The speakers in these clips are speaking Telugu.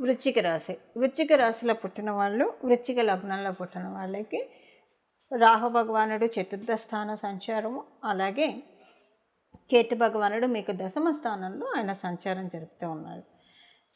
వృశ్చిక రాశి. వృశ్చిక రాశిలో పుట్టిన వాళ్ళు వృశ్చిక లగ్నంలో పుట్టిన వాళ్ళకి రాహు భగవానుడు చతుర్థ స్థాన సంచారము. అలాగే కేతు భగవానుడు మీకు దశమ స్థానంలో ఆయన సంచారం జరుపుతూ ఉన్నారు.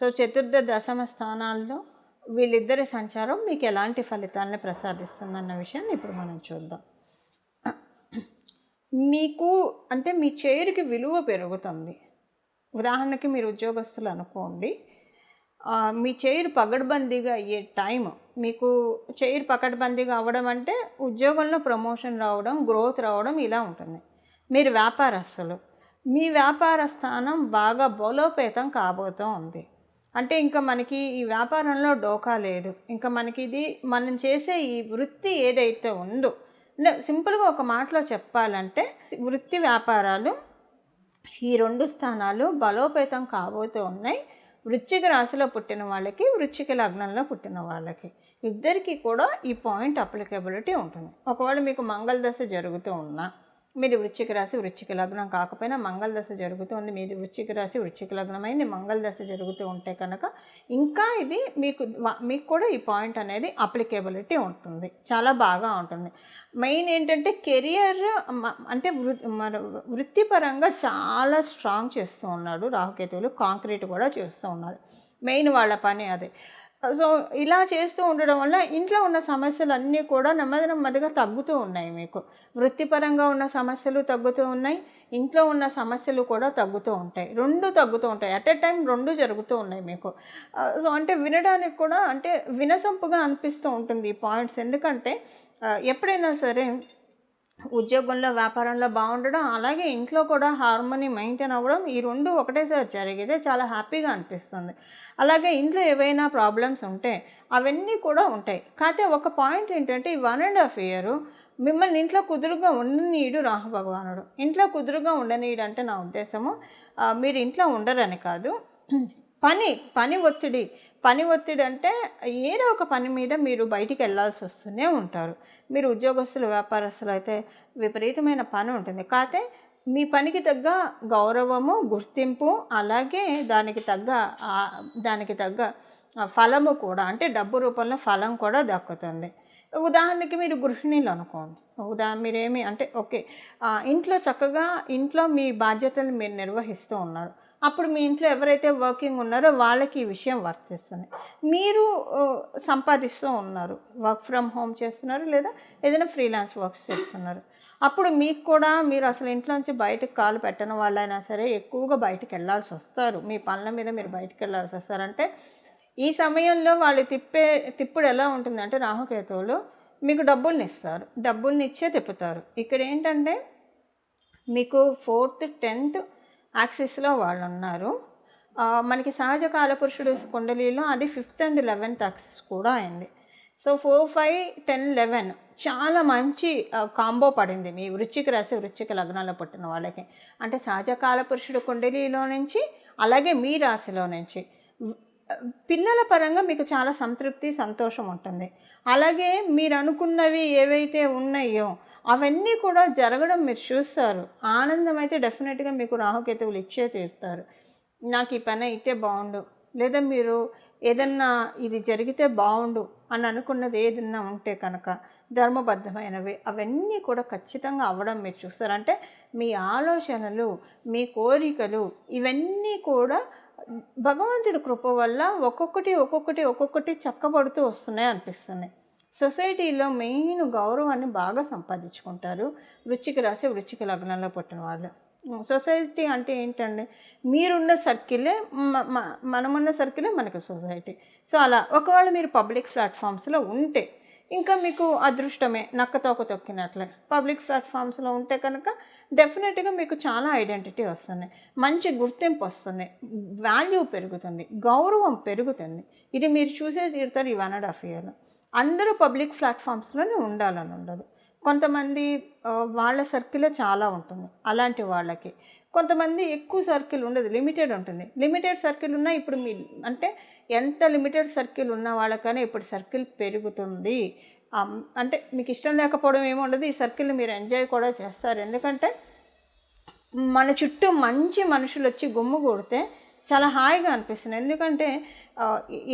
సో చతుర్థ దశమ స్థానాల్లో వీళ్ళిద్దరి సంచారం మీకు ఎలాంటి ఫలితాలను ప్రసాదిస్తుందన్న విషయాన్ని ఇప్పుడు మనం చూద్దాం. మీకు అంటే మీ చేరుకి విలువ పెరుగుతుంది. ఉదాహరణకి మీరు ఉద్యోగస్తులు అనుకోండి మీ చైర్ పగడ్బందీగా అయ్యే టైం మీకు చైర్ పకడ్బందీగా అవ్వడం అంటే ఉద్యోగంలో ప్రమోషన్ రావడం గ్రోత్ రావడం ఇలా ఉంటుంది. మీరు వ్యాపారస్తులు. మీ వ్యాపార స్థానం బాగా బలోపేతం కాబోతూ ఉంది. అంటే ఇంకా మనకి ఈ వ్యాపారంలో డోకా లేదు. ఇంకా మనకి ఇది మనం చేసే ఈ వృత్తి ఏదైతే ఉందో అంటే సింపుల్గా ఒక మాటలో చెప్పాలంటే వృత్తి వ్యాపారాలు ఈ రెండు స్థానాలు బలోపేతం కాబోతూ ఉన్నాయి. వృశ్చిక రాశిలో పుట్టిన వాళ్ళకి వృశ్చిక లగ్నంలో పుట్టిన వాళ్ళకి ఇద్దరికీ కూడా ఈ పాయింట్ అప్లికబిలిటీ ఉంటుంది. ఒకవేళ మీకు మంగళ దశ జరుగుతూ ఉన్నా మీరు వృశ్చిక రాశి వృశ్చిక లగ్నం కాకపోయినా మంగళ దశ జరుగుతుంది. మీరు వృశ్చిక రాశి వృశ్చిక లగ్నమైంది. మంగళ దశ జరుగుతూ ఉంటే కనుక ఇంకా ఇది మీకు మీకు కూడా ఈ పాయింట్ అనేది అప్లికేబిలిటీ ఉంటుంది. చాలా బాగా ఉంటుంది. మెయిన్ ఏంటంటే కెరియర్ అంటే వృ మన వృత్తిపరంగా చాలా స్ట్రాంగ్ చేస్తూ ఉన్నాడు రాహుకేతువులు. కాంక్రీట్ కూడా చేస్తూ ఉన్నారు. మెయిన్ వాళ్ళ పని అదే. సో ఇలా చేస్తూ ఉండడం వల్ల ఇంట్లో ఉన్న సమస్యలు అన్నీ కూడా నెమ్మది నెమ్మదిగా తగ్గుతూ ఉన్నాయి మీకు. వృత్తిపరంగా ఉన్న సమస్యలు తగ్గుతూ ఉన్నాయి ఇంట్లో ఉన్న సమస్యలు కూడా తగ్గుతూ ఉంటాయి. రెండు తగ్గుతూ ఉంటాయి. అట్ ఎ టైం రెండు జరుగుతూ ఉన్నాయి మీకు. సో అంటే వినడానికి కూడా అంటే వినసొంపుగా అనిపిస్తూ ఉంటుంది ఈ పాయింట్స్. ఎందుకంటే ఎప్పుడైనా సరే ఉద్యోగంలో వ్యాపారంలో బాగుండడం అలాగే ఇంట్లో కూడా హార్మోనీ మెయింటైన్ అవ్వడం ఈ రెండు ఒకటేసారి జరిగితే చాలా హ్యాపీగా అనిపిస్తుంది. అలాగే ఇంట్లో ఏవైనా ప్రాబ్లమ్స్ ఉంటే అవన్నీ కూడా ఉంటాయి. కాకపోతే ఒక పాయింట్ ఏంటంటే ఈ వన్ అండ్ హాఫ్ ఇయర్ మిమ్మల్ని ఇంట్లో కుదురుగా ఉండనీయుడు రాహు భగవానుడు. ఇంట్లో కుదురుగా ఉండనీయుడు అంటే నా ఉద్దేశము మీరు ఇంట్లో ఉండరని కాదు. పని పని ఒత్తిడి పని ఒత్తిడి అంటే ఏదో ఒక పని మీద మీరు బయటికి వెళ్ళాల్సి వస్తూనే ఉంటారు. మీరు ఉద్యోగస్తులు వ్యాపారస్తులు అయితే విపరీతమైన పని ఉంటుంది. కాకపోతే మీ పనికి తగ్గ గౌరవము గుర్తింపు అలాగే దానికి తగ్గ దానికి తగ్గ ఫలము కూడా అంటే డబ్బు రూపంలో ఫలం కూడా దక్కుతుంది. ఉదాహరణకి మీరు గృహిణీలు అనుకోండి. ఉదాహరణ మీరేమి అంటే ఓకే ఇంట్లో చక్కగా ఇంట్లో మీ బాధ్యతలు మీరు నిర్వహిస్తూ ఉన్నారు. అప్పుడు మీ ఇంట్లో ఎవరైతే వర్కింగ్ ఉన్నారో వాళ్ళకి ఈ విషయం వర్తిస్తుంది మీరు సంపాదిస్తూ ఉన్నారు. వర్క్ ఫ్రమ్ హోమ్ చేస్తున్నారు లేదా ఏదైనా ఫ్రీలాన్స్ వర్క్స్ చేస్తున్నారు. అప్పుడు మీకు కూడా మీరు అసలు ఇంట్లోంచి బయటకు కాలు పెట్టని వాళ్ళైనా సరే ఎక్కువగా బయటకు వెళ్ళాల్సి వస్తారు. మీ పనుల మీద మీరు బయటకు వెళ్ళాల్సి వస్తారంటే ఈ సమయంలో వాళ్ళు తిప్పే తిప్పుడు ఎలా ఉంటుందంటే రాహుకేతువులు మీకు డబ్బుల్ని ఇస్తారు. డబ్బుల్ని ఇచ్చే తిప్పుతారు. ఇక్కడ ఏంటంటే మీకు ఫోర్త్ టెన్త్ యాక్సిస్లో వాళ్ళు ఉన్నారు మనకి సహజ కాలపురుషుడు కుండలిలో అది ఫిఫ్త్ అండ్ లెవెన్త్ యాక్సిస్ కూడా అయింది. So four five ten eleven చాలా మంచి కాంబో పడింది. మీ వృచ్చిక రాశి వృచ్చిక లగ్నాల్లో పుట్టిన వాళ్ళకి. అంటే సహజ కాలపురుషుడు కుండలిలో నుంచి అలాగే మీ రాశిలో నుంచి. పిల్లల పరంగా మీకు చాలా సంతృప్తి సంతోషం ఉంటుంది. అలాగే మీరు అనుకున్నవి ఏవైతే ఉన్నాయో అవన్నీ కూడా జరగడం మీరు చూస్తారు. ఆనందం అయితే డెఫినెట్గా మీకు రాహుకేతువులు ఇచ్చే తీరుతారు. నాకు ఈ పని అయితే బాగుండు లేదా మీరు ఏదన్నా ఇది జరిగితే బాగుండు అని అనుకున్నది ఏదన్నా ఉంటే కనుక ధర్మబద్ధమైనవి అవన్నీ కూడా ఖచ్చితంగా అవ్వడం మీరు చూస్తారంటే మీ ఆలోచనలు మీ కోరికలు ఇవన్నీ కూడా భగవంతుడి కృప వల్ల ఒక్కొక్కటి ఒక్కొక్కటి ఒక్కొక్కటి చక్కబడుతూ వస్తున్నాయి అనిపిస్తున్నాయి. సొసైటీలో మెయిన్ గౌరవాన్ని బాగా సంపాదించుకుంటారు. వృచ్చిక రాసి వృచ్చిక లగ్నంలో పుట్టిన వాళ్ళు. సొసైటీ అంటే ఏంటండి? మీరున్న సర్కిలే మనమున్న సర్కిలే మనకి సొసైటీ. సో అలా ఒకవేళ మీరు పబ్లిక్ ప్లాట్ఫామ్స్లో ఉంటే ఇంకా మీకు అదృష్టమే నక్కతోక తొక్కినట్లే. పబ్లిక్ ప్లాట్ఫామ్స్లో ఉంటే కనుక డెఫినెట్గా మీకు చాలా ఐడెంటిటీ వస్తుంది. మంచి గుర్తింపు వస్తుంది. వాల్యూ పెరుగుతుంది. గౌరవం పెరుగుతుంది. ఇది మీరు చూసే తీరుతారు ఈ వన్ అండ్ హాఫ్ ఇయర్లో. అందరూ పబ్లిక్ ప్లాట్ఫామ్స్లోనే ఉండాలని ఉండదు. కొంతమంది వాళ్ళ సర్కిల్లో చాలా ఉంటుంది అలాంటి వాళ్ళకి. కొంతమంది ఎక్కువ సర్కిల్ ఉండదు లిమిటెడ్ ఉంటుంది. లిమిటెడ్ సర్కిల్ ఉన్నా ఇప్పుడు మీ అంటే ఎంత లిమిటెడ్ సర్కిల్ ఉన్న వాళ్ళకైనా ఇప్పుడు సర్కిల్ పెరుగుతుంది. అంటే మీకు ఇష్టం లేకపోవడం ఏమి ఉండదు. ఈ సర్కిల్ మీరు ఎంజాయ్ కూడా చేస్తారు. ఎందుకంటే మన చుట్టూ మంచి మనుషులు వచ్చి గుమ్ము కొడితే చాలా హాయిగా అనిపిస్తుంది. ఎందుకంటే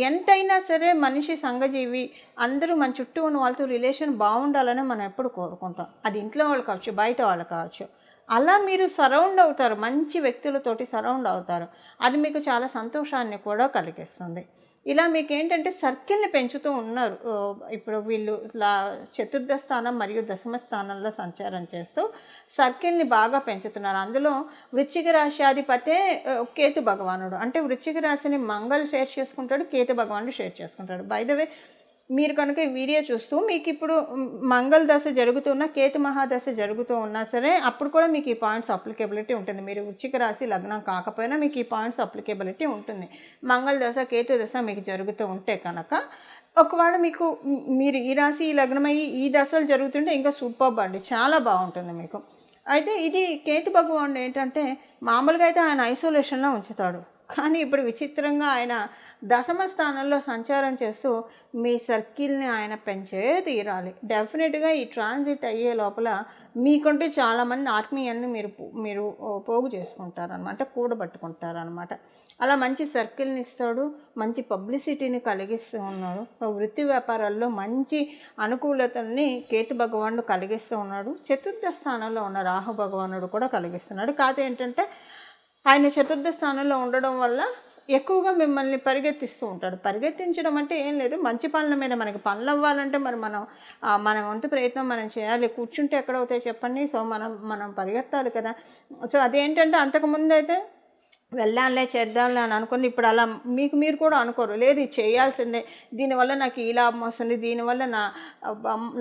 ఎంతైనా సరే మనిషి సంఘజీవి అందరూ మన చుట్టూ ఉన్న వాళ్ళతో రిలేషన్ బాగుండాలని మనం ఎప్పుడు కోరుకుంటాం. అది ఇంట్లో వాళ్ళు కావచ్చు బయట వాళ్ళు కావచ్చు. అలా మీరు సరౌండ్ అవుతారు మంచి వ్యక్తులతోటి సరౌండ్ అవుతారు. అది మీకు చాలా సంతోషాన్ని కూడా కలిగిస్తుంది. ఇలా మీకు ఏంటంటే సర్కిల్ని పెంచుతూ ఉన్నారు. ఇప్పుడు వీళ్ళు ఇలా చతుర్థ స్థానం మరియు దశమ స్థానంలో సంచారం చేస్తూ సర్కిల్ని బాగా పెంచుతున్నారు. అందులో వృశ్చిక రాశాధిపతే ఆ, కేతు భగవానుడు. అంటే వృశ్చిక రాశిని మంగళ షేర్ చేసుకుంటాడు కేతు భగవానుడు షేర్ చేసుకుంటాడు. బై ద వే మీరు కనుక ఈ వీడియో చూస్తూ మీకు ఇప్పుడు మంగళ దశ జరుగుతున్నా కేతు మహాదశ జరుగుతూ ఉన్నా సరే అప్పుడు కూడా మీకు ఈ పాయింట్స్ అప్లికేబిలిటీ ఉంటుంది. మీరు వృశ్చిక రాశి లగ్నం కాకపోయినా మీకు ఈ పాయింట్స్ అప్లికేబిలిటీ ఉంటుంది. మంగళ దశ కేతు దశ మీకు జరుగుతూ ఉంటే కనుక ఒకవేళ మీకు మీరు ఈ రాశి ఈ లగ్నమై ఈ దశలు జరుగుతుంటే ఇంకా సూపర్ అండి చాలా బాగుంటుంది మీకు. అయితే ఇది కేతు భగవానుడు ఏంటంటే మామూలుగా అయితే ఆయన ఐసోలేషన్లో ఉంచుతాడు. కానీ ఇప్పుడు విచిత్రంగా ఆయన దశమ స్థానంలో సంచారం చేస్తూ మీ సర్కిల్ని ఆయన పెంచే తీరాలి. డెఫినెట్గా ఈ ట్రాన్సిట్ అయ్యే లోపల మీకుంటే చాలామంది ఆత్మీయాన్ని మీరు పో- మీరు పోగు చేసుకుంటారనమాట కూడబట్టుకుంటారనమాట అలా మంచి సర్కిల్ని ఇస్తాడు మంచి పబ్లిసిటీని కలిగిస్తూ ఉన్నాడు వృత్తి వ్యాపారాల్లో మంచి అనుకూలతల్ని కేతు భగవానుడు కలిగిస్తూ ఉన్నాడు చతుర్థ స్థానంలో ఉన్న రాహు భగవానుడు కూడా కలిగిస్తున్నాడు. కాదు ఏంటంటే ఆయన చతుర్థ స్థానంలో ఉండడం వల్ల ఎక్కువగా మిమ్మల్ని పరిగెత్తిస్తూ ఉంటాడు. పరిగెత్తించడం అంటే ఏం లేదు. మంచి పనుల మీద మనకి పనులు అవ్వాలంటే మరి మనం మన వంతు ప్రయత్నం మనం చేయాలి. కూర్చుంటే ఎక్కడవుతాయి చెప్పండి. సో మనం మనం పరిగెత్తాలి కదా. సో అదేంటంటే అంతకుముందు అయితే వెళ్దాంలే చేద్దాంలే అని అనుకుని ఇప్పుడు అలా మీకు మీరు కూడా అనుకోరు. లేదు ఇది చేయాల్సిందే. దీనివల్ల నాకు ఈ లాభం వస్తుంది. దీనివల్ల నా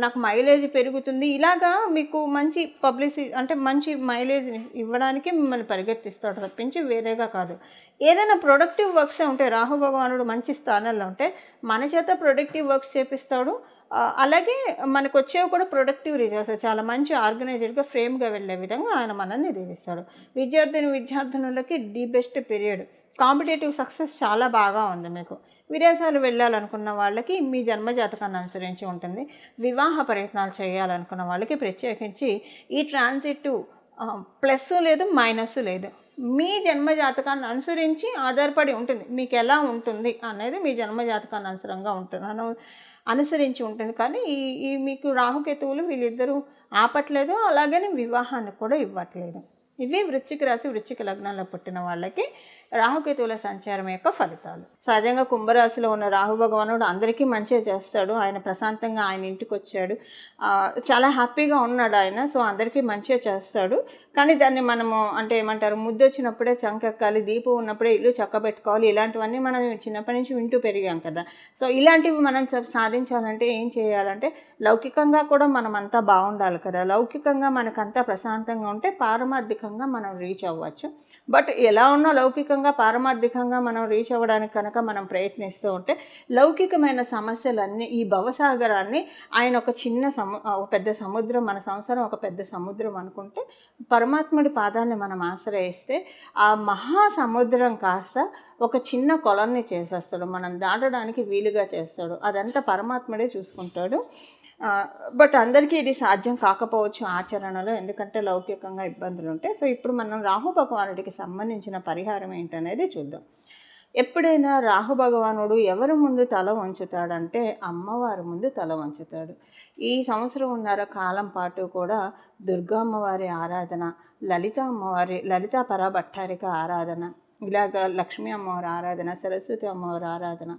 నాకు మైలేజ్ పెరుగుతుంది. ఇలాగా మీకు మంచి పబ్లిసిటీ అంటే మంచి మైలేజ్ ఇవ్వడానికి మిమ్మల్ని పరిగెత్తిస్తాడు తప్పించి వేరేగా కాదు. ఏదైనా ప్రొడక్టివ్ వర్క్స్ ఉంటే రాహు భగవానుడు మంచి స్థానంలో ఉంటే మన చేత ప్రొడక్టివ్ వర్క్స్ చేపిస్తాడు. అలాగే మనకు వచ్చేవి కూడా ప్రొడక్టివ్ రిజల్ట్స్ చాలా మంచి ఆర్గనైజ్డ్గా ఫ్రేమ్గా వెళ్ళే విధంగా ఆయన మనల్ని దీవిస్తాడు విద్యార్థిని విద్యార్థినులకి the best period. Competitive success చాలా బాగా ఉంది మీకు. విదేశాలు వెళ్ళాలనుకున్న వాళ్ళకి మీ జన్మజాతకాన్ని అనుసరించి ఉంటుంది. వివాహ ప్రయత్నాలు చేయాలనుకున్న వాళ్ళకి ప్రత్యేకించి ఈ ట్రాన్సిట్ ప్లస్ లేదు మైనస్ లేదు. మీ జన్మ జాతకాన్ని అనుసరించి ఆధారపడి ఉంటుంది. మీకు ఎలా ఉంటుంది అనేది మీ జన్మజాతకాన్ని అనుసరంగా ఉంటుంది అను అనుసరించి ఉంటుంది. కానీ ఈ ఈ మీకు రాహుకేతువులు వీళ్ళిద్దరూ ఆపట్లేదు అలాగనే వివాహాన్ని కూడా ఇవ్వట్లేదు. ఇవి వృశ్చిక రాశి వృశ్చిక లగ్నంలో పుట్టిన వాళ్ళకి రాహుకేతువుల సంచారం యొక్క ఫలితాలు. సహజంగా కుంభరాశిలో ఉన్న రాహు భగవానుడు అందరికీ మంచిగా చేస్తాడు. ఆయన ప్రశాంతంగా ఆయన ఇంటికి వచ్చాడు. చాలా హ్యాపీగా ఉన్నాడు ఆయన సో అందరికీ మంచిగా చేస్తాడు. కానీ దాన్ని మనము అంటే ఏమంటారు ముద్దు వచ్చినప్పుడే చంకెక్కాలి దీపం ఉన్నప్పుడే ఇల్లు చక్కబెట్టుకోవాలి ఇలాంటివన్నీ మనం చిన్నప్పటి నుంచి వింటూ పెరిగాం కదా. సో ఇలాంటివి మనం సాధించాలంటే ఏం చేయాలంటే లౌకికంగా కూడా మనం అంతా బాగుండాలి కదా. లౌకికంగా మనకంతా ప్రశాంతంగా ఉంటే పారమార్థికంగా మనం రీచ్ అవ్వచ్చు. బట్ ఎలా ఉన్నా లౌకికంగా పారమార్థికంగా మనం రీచ్ అవ్వడానికి కనుక మనం ప్రయత్నిస్తూ ఉంటే లౌకికమైన సమస్యలన్నీ ఈ భవసాగరాన్ని ఆయన ఒక చిన్న సము ఒక పెద్ద సముద్రం మన సంసారం ఒక పెద్ద సముద్రం అనుకుంటే పరమాత్ముడి పాదాన్ని మనం ఆశ్రయిస్తే ఆ మహా సముద్రం కాస్త ఒక చిన్న కొలన్ని చేసేస్తాడు. మనం దాటడానికి వీలుగా చేస్తాడు. అదంతా పరమాత్ముడే చూసుకుంటాడు. బట్ అందరికీ ఇది సాధ్యం కాకపోవచ్చు ఆచరణలో ఎందుకంటే లౌకికంగా ఇబ్బందులు ఉంటాయి. సో ఇప్పుడు మనం రాహు భగవానుడికి సంబంధించిన పరిహారం ఏంటనేది చూద్దాం. ఎప్పుడైనా రాహు భగవానుడు ఎవరి ముందు తల వంచుతాడంటే అమ్మవారి ముందు తల వంచుతాడు. ఈ సంవత్సరం ఉన్నర కాలం పాటు కూడా దుర్గా అమ్మవారి ఆరాధన లలిత అమ్మవారి లలిత పరాభట్టారిక ఆరాధన ఇలాగ లక్ష్మీ అమ్మవారి ఆరాధన సరస్వతి అమ్మవారి ఆరాధన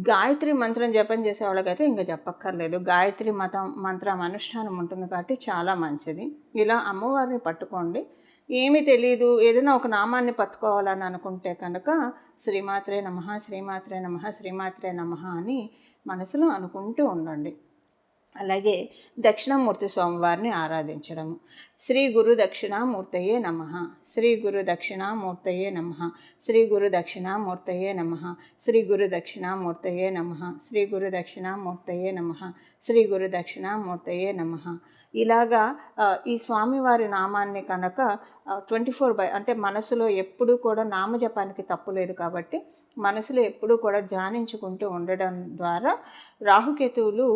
గాయత్రి మంత్రం జపం చేసే వాళ్ళకైతే ఇంకా చెప్పక్కర్లేదు గాయత్రి మతం మంత్రం అనుష్ఠానం ఉంటుంది కాబట్టి చాలా మంచిది. ఇలా అమ్మవారిని పట్టుకోండి. ఏమీ తెలియదు ఏదైనా ఒక నామాన్ని పట్టుకోవాలని అనుకుంటే కనుక శ్రీమాత్రే నమ శ్రీమాత్రే నమ శ్రీమాత్రే నమ అని మనసులో అనుకుంటూ ఉండండి. అలాగే దక్షిణామూర్తి స్వామివారిని ఆరాధించడము. శ్రీ గురు దక్షిణామూర్తయే నమ. శ్రీ గురు దక్షిణామూర్తయే నమ. శ్రీ గురు దక్షిణామూర్తయే నమ. శ్రీ గురు దక్షిణామూర్తయే నమ. శ్రీ గురు దక్షిణామూర్తయే నమ. శ్రీ గురు దక్షిణామూర్తయే నమ. ఇలాగా ఈ స్వామివారి నామాన్ని కనుక ట్వంటీ ఫోర్ బై అంటే మనసులో ఎప్పుడూ కూడా నామజపానికి తప్పులేదు కాబట్టి మనసులో ఎప్పుడూ కూడా ధ్యానించుకుంటూ ఉండడం ద్వారా రాహుకేతువులు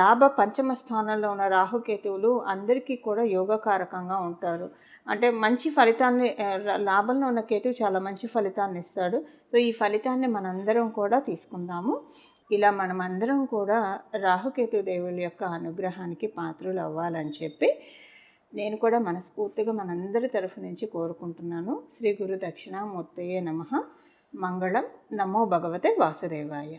లాభ పంచమ స్థానంలో ఉన్న రాహుకేతువులు అందరికీ కూడా యోగకారకంగా ఉంటారు. అంటే మంచి ఫలితాన్ని లాభంలో ఉన్న కేతువు చాలా మంచి ఫలితాన్ని ఇస్తాడు. సో ఈ ఫలితాన్ని మనందరం కూడా తీసుకుందాము. ఇలా మనమందరం కూడా రాహుకేతు దేవుల యొక్క అనుగ్రహానికి పాత్రలు అవ్వాలని చెప్పి నేను కూడా మనస్ఫూర్తిగా మనందరి తరఫు నుంచి కోరుకుంటున్నాను. శ్రీ గురు దక్షిణామూర్తయే నమ. మంగళం. నమో భగవతే వాసుదేవాయ.